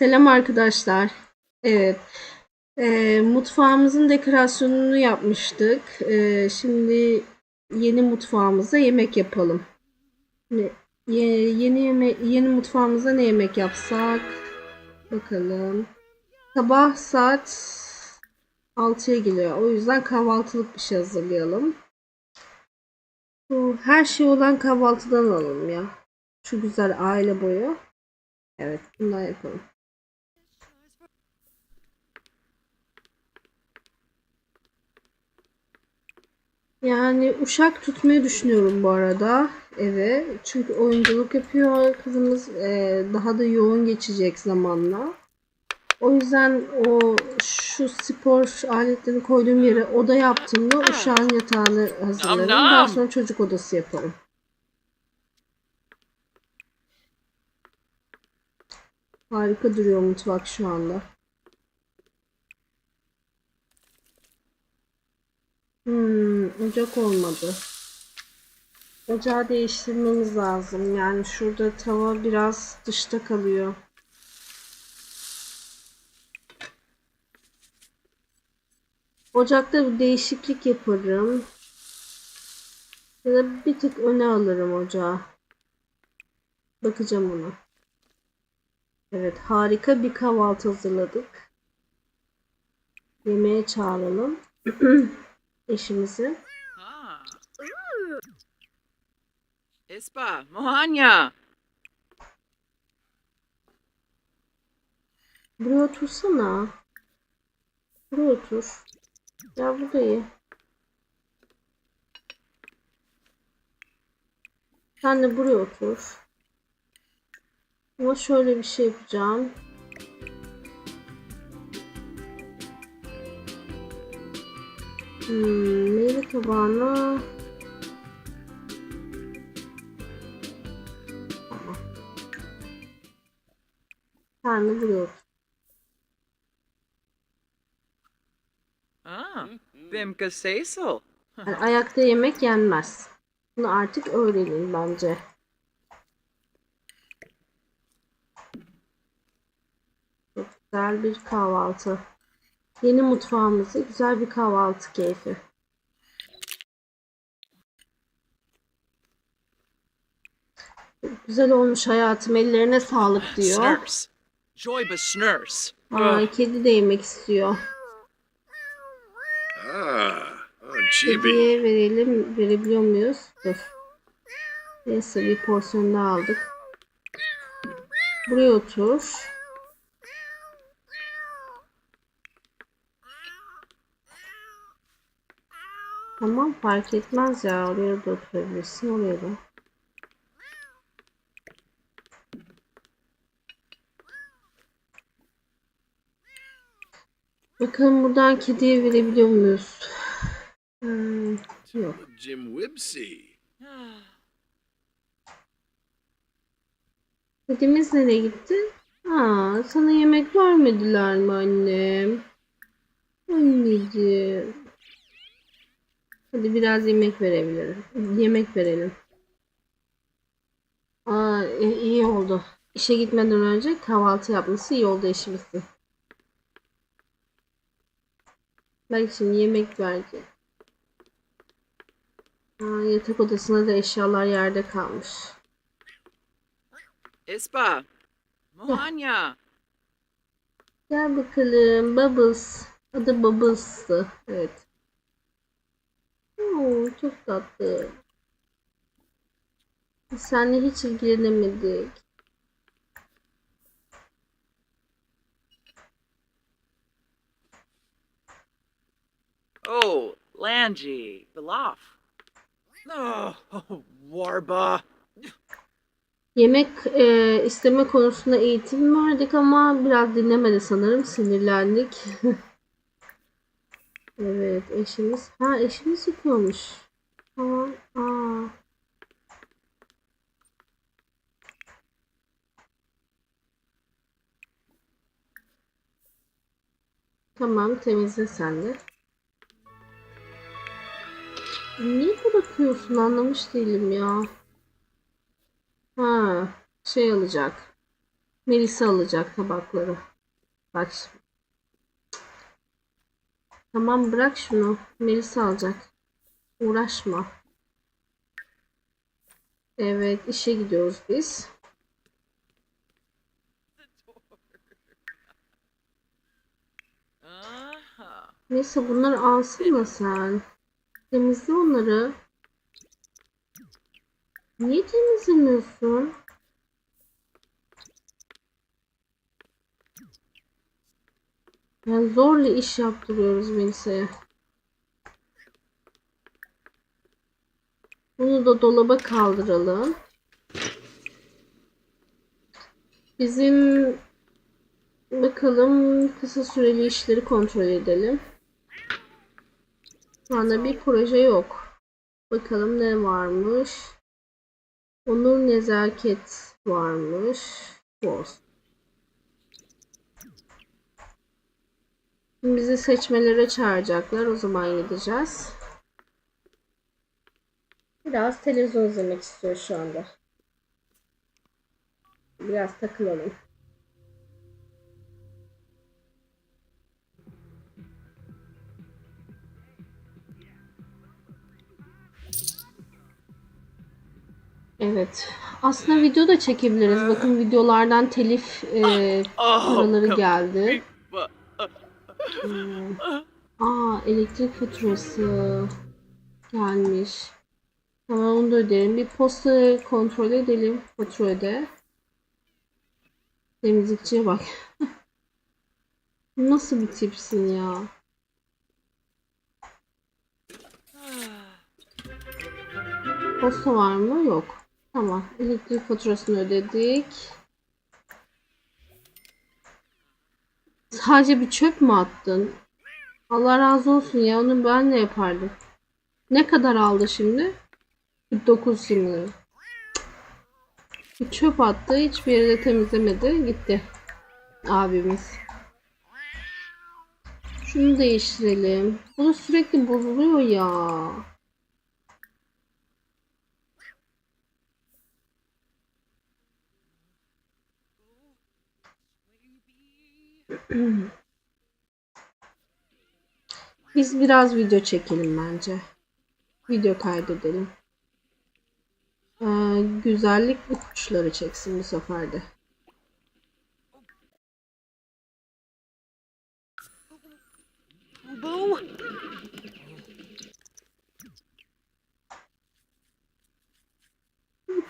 Selam arkadaşlar. Evet. Ee, mutfağımızın dekorasyonunu yapmıştık. Ee, şimdi yeni mutfağımıza yemek yapalım. Ne, ye- yeni yeme yeni mutfağımıza ne yemek yapsak? Bakalım. Sabah saat 6'ya geliyor. O yüzden kahvaltılık bir şey hazırlayalım. Bu her şey olan kahvaltıdan alalım ya. Şu güzel aile boyu. Evet, bundan yapalım. Yani uşak tutmayı düşünüyorum bu arada eve. Çünkü oyunculuk yapıyor kızımız. Ee, daha da yoğun geçecek zamanla. O yüzden o şu spor aletlerini koyduğum yere oda yaptığımda uşağın yatağını hazırlarım. Daha sonra çocuk odası yaparım. Harika duruyor mutfak şu anda. Hmm, ocak olmadı. Ocağı değiştirmemiz lazım. Yani şurada tava biraz dışta kalıyor. Ocakta bir değişiklik yaparım. Ya da bir tık öne alırım ocağı. Bakacağım ona. Evet, harika bir kahvaltı hazırladık. Yemeğe çağıralım eşimizi. Espa, Mohanya. Buraya otursana. Buraya otur. Ya burada ye. Sen de buraya otur. Ama şöyle bir şey yapacağım. Hmm, meyve tabağına Tamam. De buraya otur. Ah, Bimka Cecil. Yani ayakta yemek yenmez. Bunu artık öğrenin bence. Çok güzel bir kahvaltı. Yeni mutfağımızı güzel bir kahvaltı keyfi. Güzel olmuş hayatım. Ellerine sağlık diyor. Aa, kedi de yemek istiyor. Ah, oh. Kediye verelim. Verebiliyor muyuz? Dur. Neyse bir porsiyon daha aldık. Buraya otur. Tamam fark etmez ya. Oraya da oturabilirsin. Oraya da. Bakalım buradan kediye verebiliyor muyuz? Hmm, yok. Jim Wibsey. Kedimiz nereye gitti? Aa, sana yemek vermediler mi annem? Anneciğim. Hadi biraz yemek verebilirim. Yemek verelim. Aa, i- iyi oldu. İşe gitmeden önce kahvaltı yapması iyi oldu eşimizin. Bak şimdi yemek verecek. Aa, yatak odasında da eşyalar yerde kalmış. Espa, Mohanya. Gel bakalım. Bubbles. Adı Bubbles'tı. Evet. Çok tatlı. Biz seninle hiç ilgilenemedik. Oh, Lanji, Bilaf. Oh, Warba. Yemek e, isteme konusunda eğitim verdik ama biraz dinlemedi sanırım. Sinirlendik. Evet, eşimiz. Ha, eşimiz yıkıyormuş. Tamam. Temizle sen de. Niye bırakıyorsun anlamış değilim ya. Ha, şey alacak. Melisa alacak tabakları. Bak. Tamam bırak şunu. Melisa alacak. Uğraşma. Evet işe gidiyoruz biz. Neyse bunları alsın da sen. Temizle onları. Niye temizlemiyorsun? Yani zorla iş yaptırıyoruz Melisa'ya. Bunu da dolaba kaldıralım. Bizim bakalım kısa süreli işleri kontrol edelim. Şu anda bir proje yok. Bakalım ne varmış. Onur nezaket varmış. Şimdi bizi seçmelere çağıracaklar. O zaman gideceğiz. Biraz televizyon izlemek istiyor şu anda. Biraz takılalım. Evet. Aslında video da çekebiliriz. Bakın videolardan telif e, paraları geldi. Hmm. Aa elektrik faturası gelmiş. Tamam onu da ödeyelim. Bir posta kontrol edelim. Fatura öde. Temizlikçiye bak. Nasıl bir tipsin ya? Posta var mı? Yok. Tamam. Elektrik faturasını ödedik. Sadece bir çöp mü attın? Allah razı olsun ya. Onu ben de yapardım. Ne kadar aldı şimdi? 9 şimdi. Çöp attı. Hiçbir yere de temizlemedi. Gitti. Abimiz. Şunu değiştirelim. Bu sürekli bozuluyor ya. Biz biraz video çekelim bence. Video kaydedelim. Ee, güzellik ipuçları çeksin bu sefer de.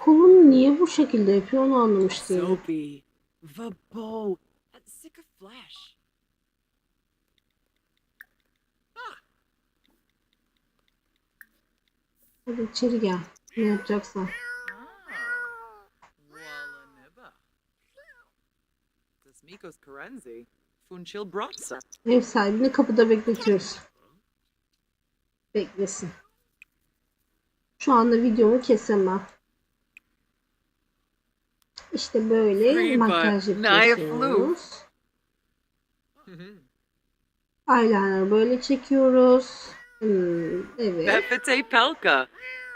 Kolunu niye bu şekilde yapıyor onu anlamış değilim. Soapy. The bow. That's sick of flesh. Hadi içeri gel. Ne yapacaksan. Ah. Ev sahibini kapıda bekletiyoruz. Beklesin. Şu anda videomu kesemem. İşte böyle makyaj yapıyoruz. Eyeliner böyle çekiyoruz. Hmm, evet. Befete Pelka.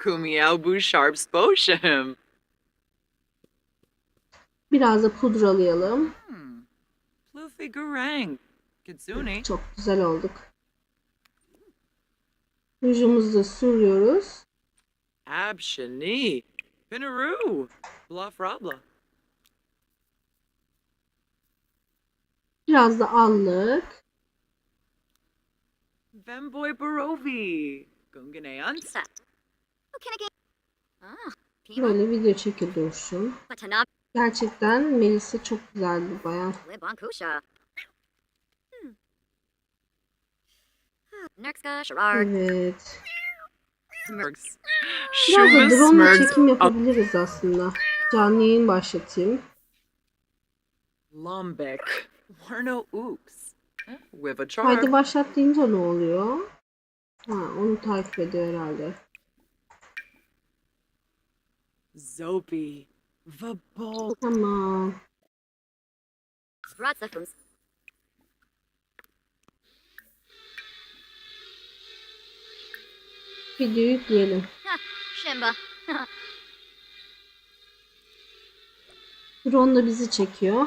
Kumiao Bu Sharp Sposhim. Biraz da pudralayalım. Hmm. Plufi Gurang. Kitsune. Çok güzel olduk. Rujumuzu da sürüyoruz. Abshani. Pinaroo. Bluff Rabla. Biraz da allık. Vemboy Barovi. Gungane Ansa. Ah, Böyle video çeki dursun. Gerçekten Melisa çok güzel bir bayan. Evet. Biraz da drone çekim yapabiliriz aslında. Canlı yayın başlatayım. Lumbek. Warno a Haydi başlat deyince ne oluyor? Ha, onu takip ediyor herhalde. Zopi. The Bowl. Tamam. Ratsafums. Videoyu yükleyelim. Shimba. Drone da bizi çekiyor.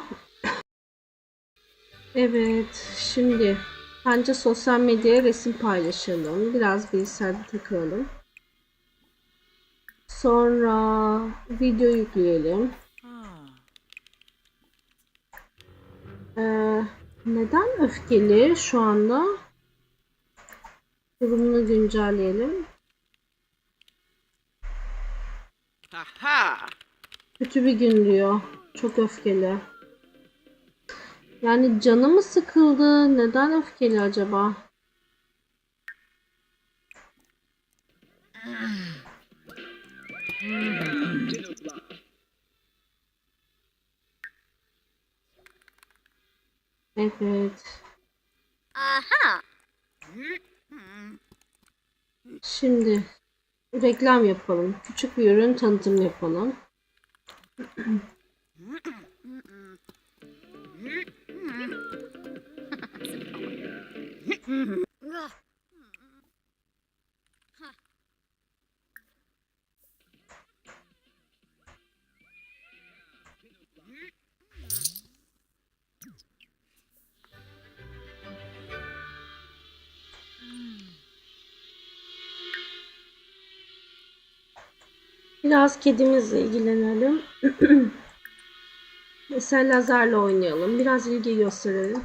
Evet, şimdi bence sosyal medyaya resim paylaşalım. Biraz bilgisayarda takılalım. Sonra video yükleyelim. Ee, neden öfkeli şu anda? Durumunu güncelleyelim. Aha! Kötü bir gün diyor. Çok öfkeli. Yani canı mı sıkıldı? Neden öfkeli acaba? Evet. Aha. Şimdi reklam yapalım. Küçük bir ürün tanıtım yapalım. Biraz kedimizle ilgilenelim. Mesela lazerle oynayalım. Biraz ilgi gösterelim.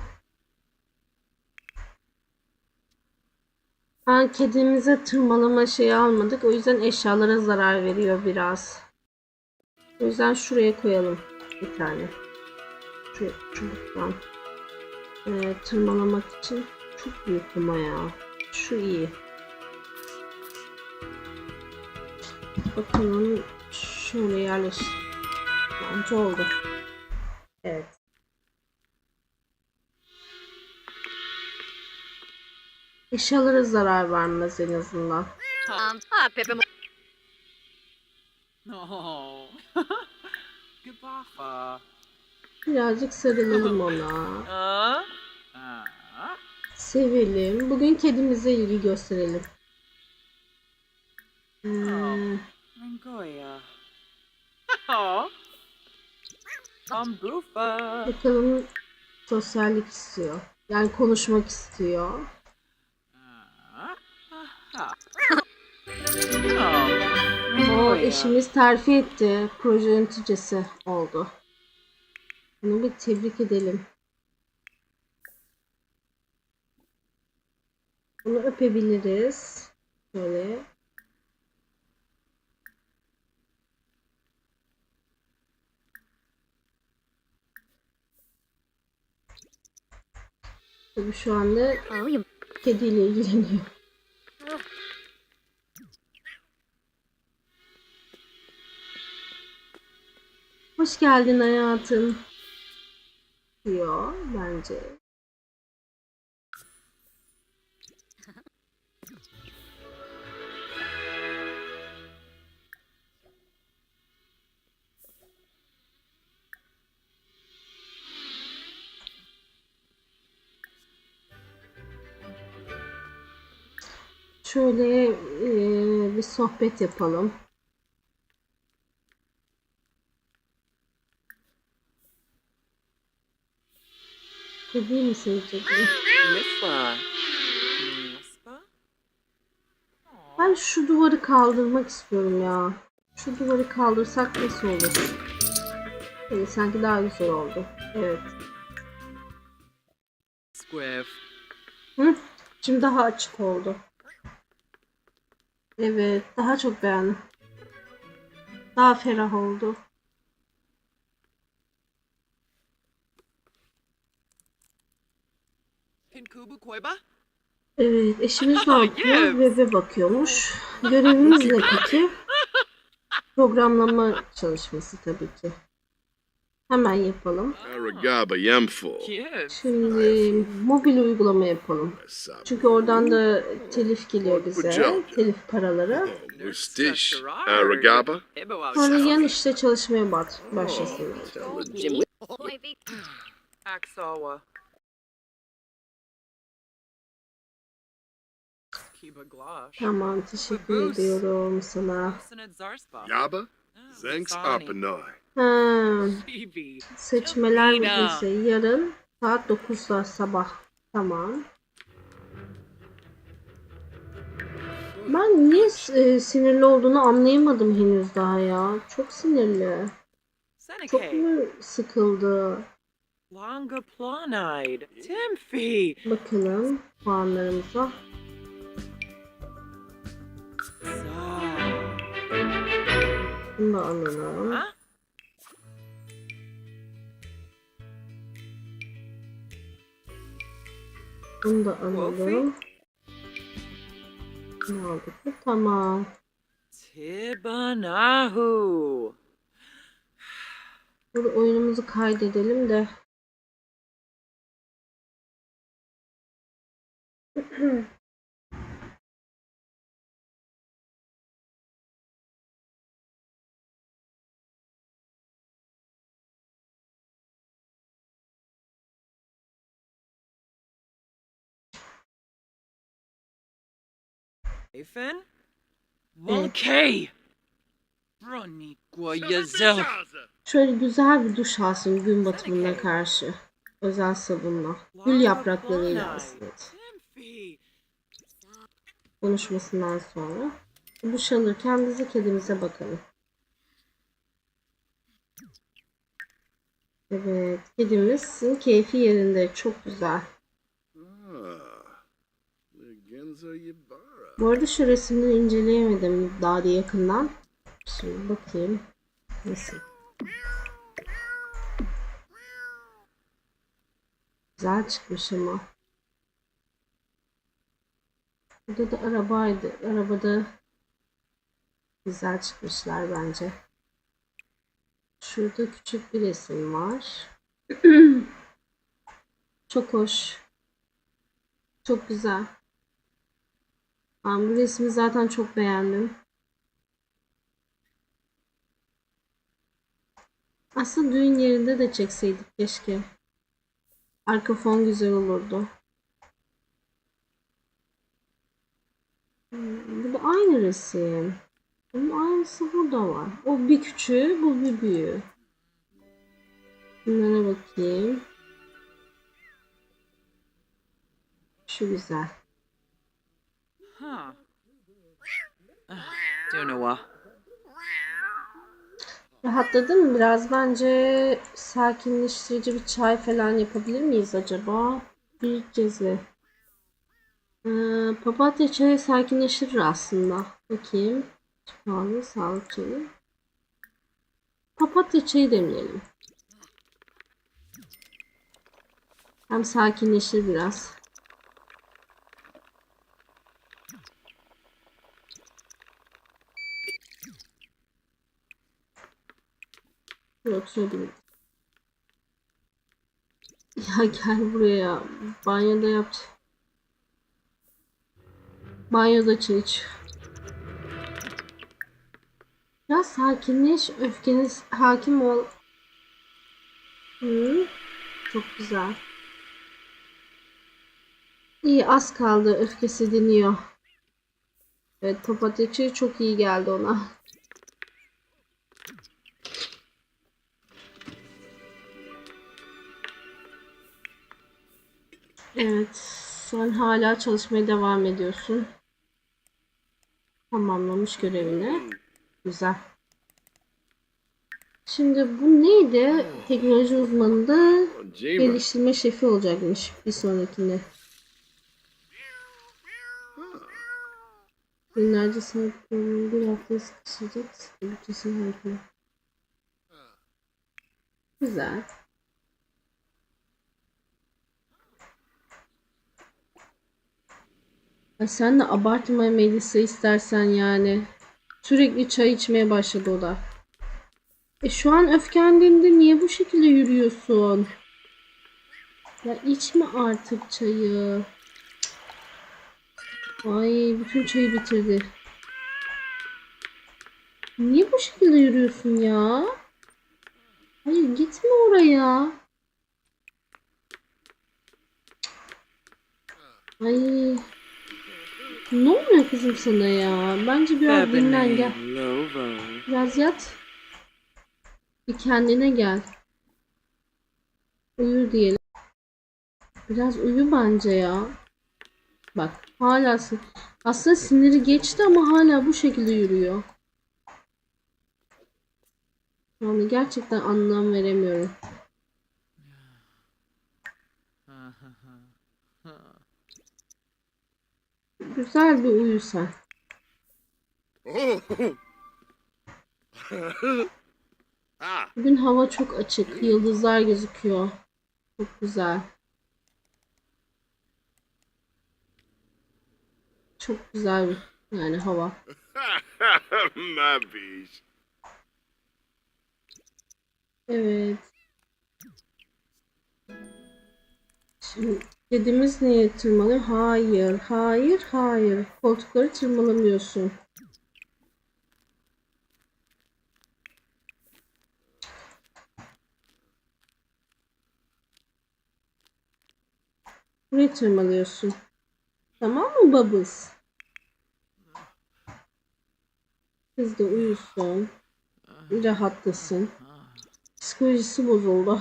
Ha, kedimize tırmalama şeyi almadık. O yüzden eşyalara zarar veriyor biraz. O yüzden şuraya koyalım bir tane. Şu çubuktan. Ee, tırmalamak için çok büyük ama ya. Şu iyi. Bakalım şöyle yerleş. Bence oldu. Evet. Eşyalara zarar vermez en azından. Um, ah, Pippa. No. Gabafa. Birazcık sarılalım ona. Sevelim. Bugün kedimize ilgi gösterelim. Hmm, Mangoya. Oh. Ambufa. bakalım sosyallik istiyor. Yani konuşmak istiyor. Oh. O eşimiz terfi etti. Proje yöneticisi oldu. Bunu bir tebrik edelim. Bunu öpebiliriz. Şöyle. Tabii şu anda kediyle ilgileniyor. Hoş geldin hayatım. Diyor bence. Şöyle eee, bir sohbet yapalım. Kediyi mi sevecek? Mispa? Ben şu duvarı kaldırmak istiyorum ya. Şu duvarı kaldırsak nasıl olur? Evet, sanki daha güzel oldu. Evet. Hı? Şimdi daha açık oldu. Evet, daha çok beğendim. Daha ferah oldu. Evet, eşimiz ne yapıyor? Web'e bakıyormuş. Görevimiz ne peki? Programlama çalışması tabii ki. Hemen yapalım. Şimdi mobil uygulama yapalım. Çünkü oradan da telif geliyor bize. Telif paraları. Mustish. Aragaba. Sonra yan işte çalışmaya başlasın. Tamam, teşekkür ediyorum sana. Yaba. Zanks Sani. Ha, seçmeler bitmesi yarın saat 9'da sabah. Tamam. Ben niye e, sinirli olduğunu anlayamadım henüz daha ya. Çok sinirli. Çok mu sıkıldı? Longa Plonide. Timothy. Bakalım puanlarımıza. Bunu da alalım. Bunu da alalım. Ne aldık? Tamam. Tibanahu. Dur oyunumuzu kaydedelim de. Volkay. Broniqua Yazel. Şöyle güzel bir duş alsın gün batımına karşı. Özel sabunla. Gül yapraklarıyla. Timothy. Konuşmasından sonra. Duş alırken bizi kedimize bakalım. Evet, kedimizin keyfi yerinde. Çok güzel. Ah. Bu arada şu resimleri inceleyemedim daha da yakından. Şimdi bakayım. Nasıl? Güzel çıkmış ama. Burada da arabaydı. Arabada güzel çıkmışlar bence. Şurada küçük bir resim var. Çok hoş. Çok güzel. Ben bu resmi zaten çok beğendim. Aslında düğün yerinde de çekseydik keşke. Arka fon güzel olurdu. Hmm, Bu da aynı resim. Bunun aynısı burada var. O bir küçüğü, bu bir büyüğü. Bunlara bakayım. Şu güzel. Huh. Ah, Dunawa. Rahatladın mı biraz? Bence sakinleştirici bir çay falan yapabilir miyiz acaba? Bir cezve. Ee, papatya çayı sakinleştirir aslında. Bakayım. Şifalı, sağlık çayı. Papatya çayı demeyelim. Hem sakinleşir biraz. Şuraya oturabilirim. Ya gel buraya. Banyoda yap. Banyoda çay iç. Ya sakinleş. Öfkene hakim ol. Hı, çok güzel. İyi az kaldı. Öfkesi diniyor. Evet çayı çok iyi geldi ona. Evet, sen hala çalışmaya devam ediyorsun. Tamamlamış görevini. Güzel. Şimdi bu neydi? Teknoloji uzmanında Oh, Jima. geliştirme şefi olacakmış bir sonrakinde. Binlerce sahip bir hafta sıkışacak. Bütçesini harcıyor. Güzel. Sen de abartma Melisa istersen yani. Sürekli çay içmeye başladı o da. E şu an öfkendiğinde niye bu şekilde yürüyorsun? Ya içme artık çayı. Ay bütün çayı bitirdi. Niye bu şekilde yürüyorsun ya? Hayır gitme oraya. Ay. Ne oluyor kızım sana ya? Bence biraz dinlen gel. Biraz yat. Bir kendine gel. Uyu diyelim. Biraz uyu bence ya. Bak hala sin- aslında siniri geçti ama hala bu şekilde yürüyor. Yani gerçekten anlam veremiyorum. Güzel bir uyu sen. Ah! Bugün hava çok açık. Yıldızlar gözüküyor. Çok güzel. Çok güzel yani hava. Evet. Şimdi kedimiz niye tırmalıyor? Hayır, hayır, hayır. Koltukları tırmalamıyorsun. Burayı tırmalıyorsun. Tamam mı babız? Kız da uyusun. Rahatlasın. Psikolojisi bozuldu.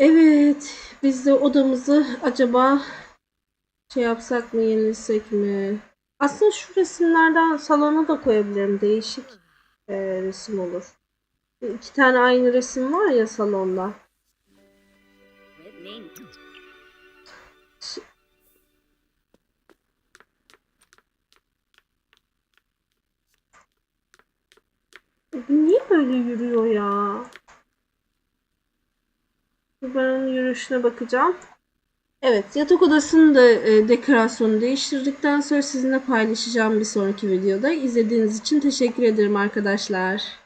Evet, biz de odamızı acaba şey yapsak mı, yenilsek mi? Aslında şu resimlerden salona da koyabilirim. Değişik e, resim olur. İki tane aynı resim var ya salonda. Niye böyle yürüyor ya? Onun yürüyüşüne bakacağım. Evet, yatak odasının da e, dekorasyonu değiştirdikten sonra sizinle paylaşacağım bir sonraki videoda. İzlediğiniz için teşekkür ederim arkadaşlar.